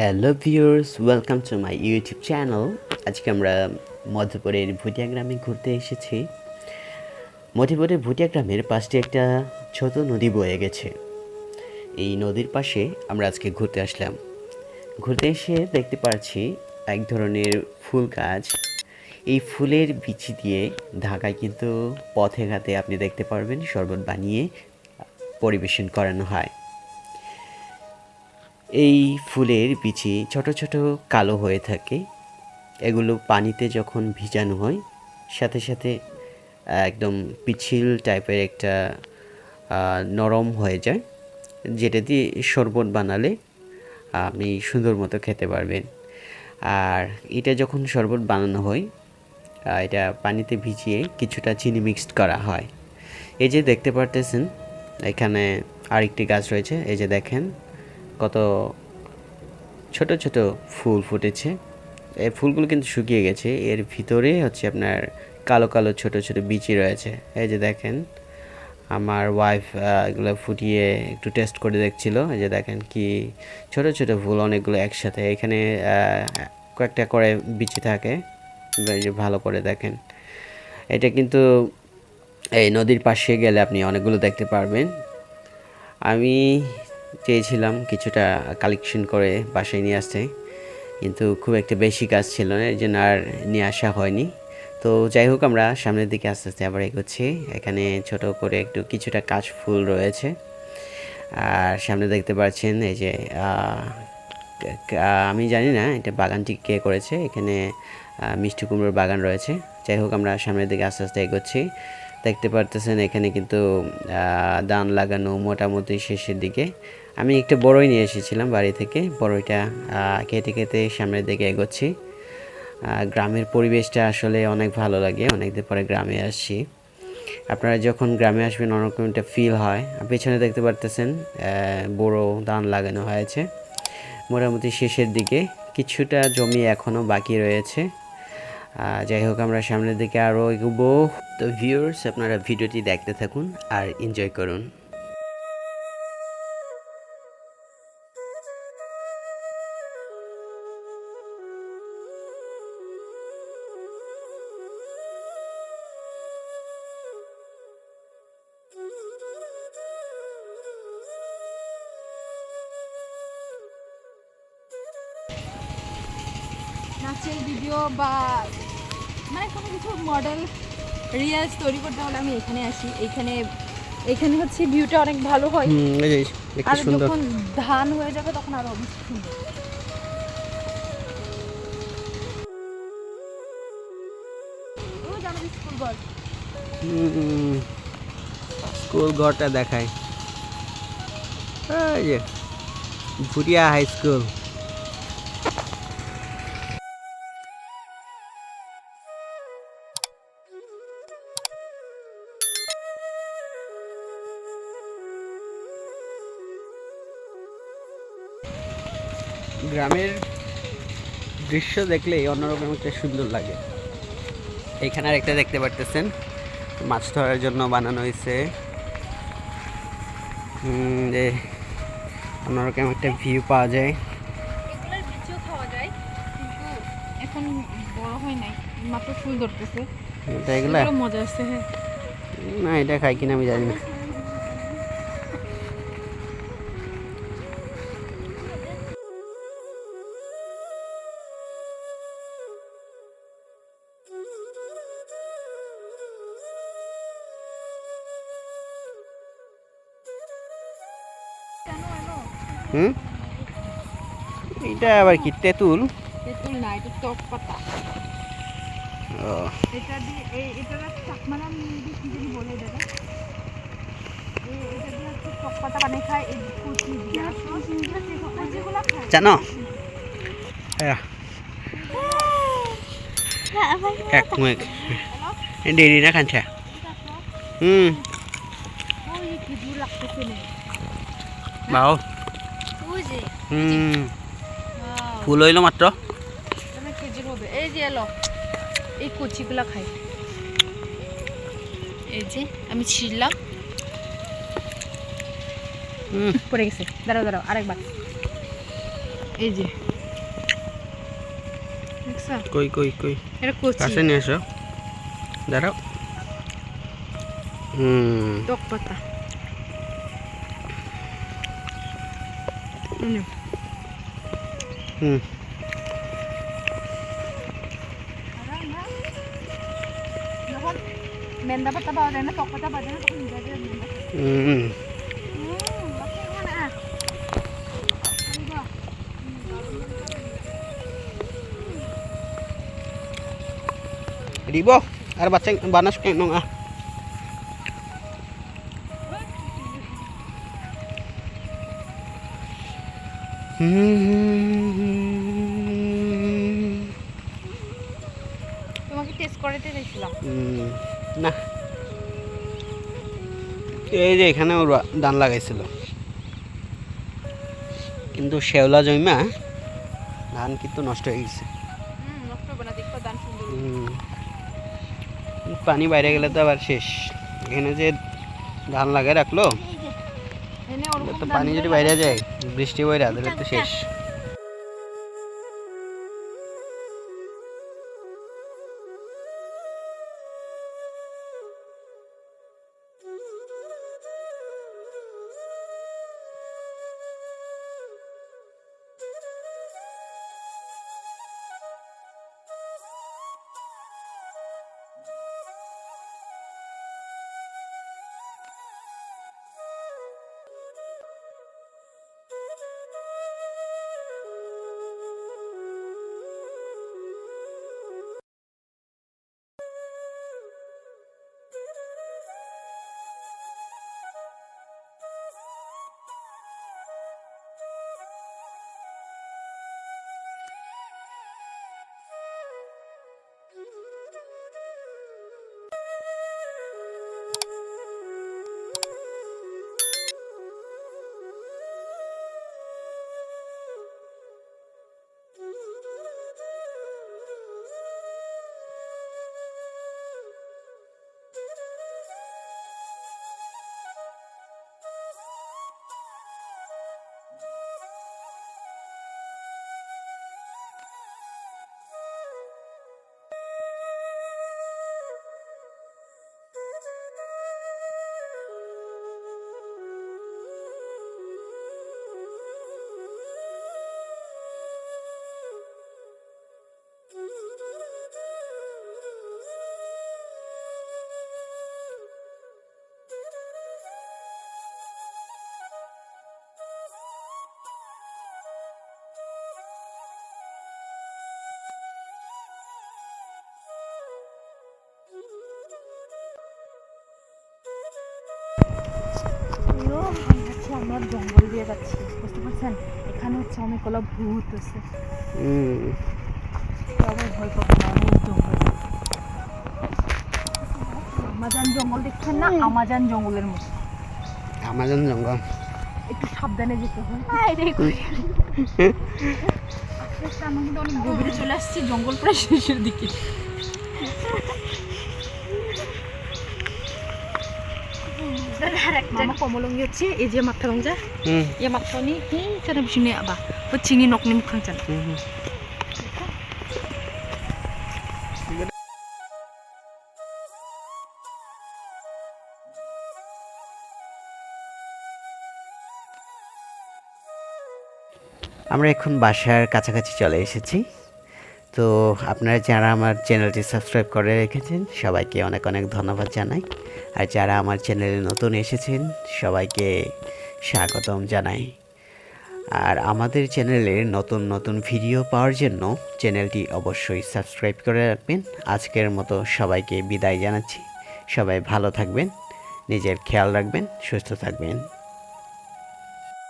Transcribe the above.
Hello viewers welcome to my YouTube channel আজকে আমরা মধ্যপুরের ভুটিয়া গ্রামে ঘুরতে এসেছি। মধ্যপুরের ভুটিয়া গ্রামের পাশে একটা ছোট নদী বয়ে গেছে। এই নদীর পাশে আমরা আজকে ঘুরতে আসলাম। ঘুরতে এসে দেখতে পাচ্ছি এক ধরনের ফুল গাছ। এই ফুলের বিচি দিয়ে ঢাকায় কিন্তু পথে ঘাটে আপনি দেখতে পারবেন, শরবত বানিয়ে পরিবেশন করানো হয়। এই ফুলের বিচি ছোট ছোট কালো হয়ে থাকে। এগুলো পানিতে যখন ভিজানো হয়, সাথে সাথে একদম পিছিল টাইপের একটা নরম হয়ে যায়, যেটা দিয়ে শরবত বানালে, আপনি সুন্দর মতো খেতে পারবেন। আর এটা যখন শরবত বানানো হয় এটা পানিতে ভিজিয়ে কিছুটা চিনি মিক্সড করা হয়। এই যে দেখতে পারতেছেন, এখানে আরেকটি গাছ রয়েছে, এই যে দেখেন কত ছোট ছোট ফুল ফুটেছে। এই ফুলগুলো কিন্তু শুকিয়ে গেছে। এর ভিতরে হচ্ছে আপনার কালো কালো ছোট ছোট বিচি রয়েছে। এই যে দেখেন, আমার ওয়াইফ এগুলো ফুটিয়ে একটু টেস্ট করে দেখছিল। এই যে দেখেন কি ছোট ছোট ফুল অনেকগুলো একসাথে। এখানে কয়েকটা করে বিচি থাকে। ভালো করে দেখেন। এটা কিন্তু এই নদীর পাশে গেলে আপনি অনেকগুলো দেখতে পারবেন। আমি চেয়েছিলাম কিছুটা কালেকশন করে বাসায় নিয়ে আসতে। কিন্তু খুব একটা বেশি কাজ ছিল না এই জন্য আর নিয়ে আসা হয়নি। তো যাই হোক, আমরা সামনের দিকে আস্তে আস্তে আবার এগোচ্ছি। এখানে ছোট করে একটু কিছুটা কাশ ফুল রয়েছে। আর সামনে দেখতে পাচ্ছেন এই যে আমি জানি না এটা বাগানটি কে করেছে। এখানে মিষ্টি কুমড়োর বাগান রয়েছে। যাই হোক, আমরা সামনের দিকে আস্তে আস্তে এগোচ্ছি। দেখতে পারতেছেন এখানে কিন্তু দান লাগানো মোটামুটি শেষের দিকে। আমি একটা বড়ই নিয়ে এসেছিলাম বাড়ি থেকে। বড়ইটা কেটে কেটে সামনের দিকে এগোচ্ছি। গ্রামের পরিবেশটা আসলে অনেক ভালো লাগে। অনেকদিন পরে গ্রামে আসছি। আপনারা যখন গ্রামে আসবেন অন্যরকম একটা ফিল হয়। পেছনে দেখতে পারতেছেন বড় ধান লাগানো হয়েছে। মোটামুটি শেষের দিকে কিছুটা জমি এখনও বাকি রয়েছে। যাই হোক, আমরা সামনের দিকে আরও এগোবো। তো ভিউয়ার্স আপনারা ভিডিওটি দেখতে থাকুন আর এনজয় করুন। নাচের ভিডিও বা মানে কোনো কিছু মডেল রিলস তৈরি করতে হলে আমি এখানে আসি। এইখানে এখানে হচ্ছে ভিউটা অনেক ভালো হয়। আর যখন ধান হয়ে যাবে তখন আরও বেশি সুন্দর। স্কুল ঘর? স্কুল ঘরটা দেখায় ভুটিয়া হাই স্কুল গ্রামের দৃশ্য দেখলেই অন্যরকম একটা সুন্দর লাগে। এখানে আরেকটা দেখতে পারতেছেন মাছ ধরার জন্য বানানো হয়েছে যে অন্যরকম একটা ভিউ পাওয়া যায়। এটা এগুলো মজা আসছে হ্যাঁ। না এটা খাই কিনা আমি জানি না। হুম? এটা আবার কি তেঁতুল? তেঁতুল না এটা টক পাতা। ও, এটা দিয়ে এই এটা দিয়ে কি জানি বলে দেবে জানো? হ্যাঁ। এক মুখ। ডেরি না খানছা হুম। বাও। হুম। ফুল হইল মাত্র। হবে। এই যে এলো। এই কচিগুলো খাই। এই যে আমি ছিঁড়লাম। পড়ে গেছে। দাঁড়াও দাঁড়াও আরেকবার। এই যে। কই কই কই? কাছে নিয়ে আসো দাঁড়াও। হুম। টক পাতা। এই নাও। হুম যখন মেন্দা পাতা পাওয়া যায় না টক পাতা পাওয়া যায় না তখন নিজে নিজে মেন্দা পাতা। হুম হুম, বাকি এখানে আহ। এই বাহ। Ribo, ada baceng banas kayak nong ah. তোমাকে টেস্ট করাতে না। এই যে এখানে ওর ধান লাগাইছিল। কিন্তু শেওলা জমিমা ধান কিন্তু নষ্ট হয়ে গেছে। পানি বাইরে গেলে তো আবার শেষ। এখানে যে ধান লাগাই রাখল তো পানি যদি বাইরে যায় বৃষ্টি বইরা তাহলে তো শেষ। আমরা জঙ্গল দিয়ে যাচ্ছি বুঝতে পারছেন? এখানে হচ্ছে অনেকগুলো ভূত আছে। হুম। সবাই ভয় পাবো না জঙ্গল আমাজান জঙ্গল দেখছেন না? আমাজান জঙ্গলের মতো। আমাজন জঙ্গল। একটু সাবধানে যেতে হয়। আস্তে আস্তে আমরা কিন্তু অনেক গভীরে চলে আসছি জঙ্গল প্রায় শেষের দিকে। Hmm. Hmm. আমরা এখন বাসার কাছাকাছি চলে এসেছি। তো আপনারা যারা আমার চ্যানেলটি সাবস্ক্রাইব করে রেখেছেন সবাইকে অনেক অনেক ধন্যবাদ জানাই। আর যারা আমার চ্যানেলে নতুন এসেছেন, সবাইকে স্বাগতম জানাই। আর আমাদের চ্যানেলে নতুন নতুন ভিডিও পাওয়ার জন্য চ্যানেলটি অবশ্যই সাবস্ক্রাইব করে রাখবেন। আজকের মতো সবাইকে বিদায় জানাচ্ছি। সবাই ভালো থাকবেন, নিজের খেয়াল রাখবেন, সুস্থ থাকবেন।